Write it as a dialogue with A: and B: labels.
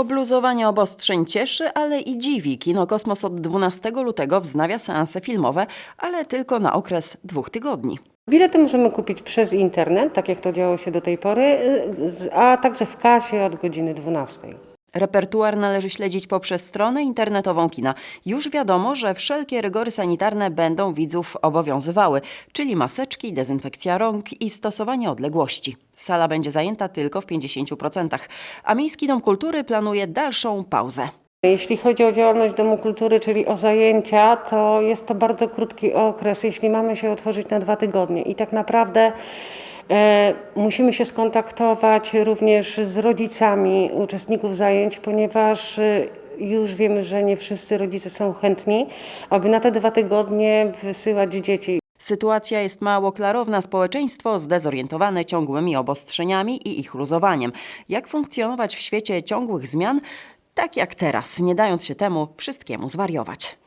A: Obluzowanie obostrzeń cieszy, ale i dziwi. Kino Kosmos od 12 lutego wznawia seanse filmowe, ale tylko na okres dwóch tygodni.
B: Bilety możemy kupić przez internet, tak jak to działo się do tej pory, y, a także w kasie od godziny 12.
A: Repertuar należy śledzić poprzez stronę internetową kina. Już wiadomo, że wszelkie rygory sanitarne będą widzów obowiązywały, czyli maseczki, dezynfekcja rąk i stosowanie odległości. Sala będzie zajęta tylko w 50%, a Miejski Dom Kultury planuje dalszą pauzę.
B: Jeśli chodzi o działalność Domu Kultury, czyli o zajęcia, to jest to bardzo krótki okres, jeśli mamy się otworzyć na dwa tygodnie. I tak naprawdę musimy się skontaktować również z rodzicami uczestników zajęć, ponieważ e, już wiemy, że nie wszyscy rodzice są chętni, aby na te dwa tygodnie wysyłać dzieci.
A: Sytuacja jest mało klarowna, społeczeństwo zdezorientowane ciągłymi obostrzeniami i ich luzowaniem. Jak funkcjonować w świecie ciągłych zmian? Tak jak teraz, nie dając się temu wszystkiemu zwariować.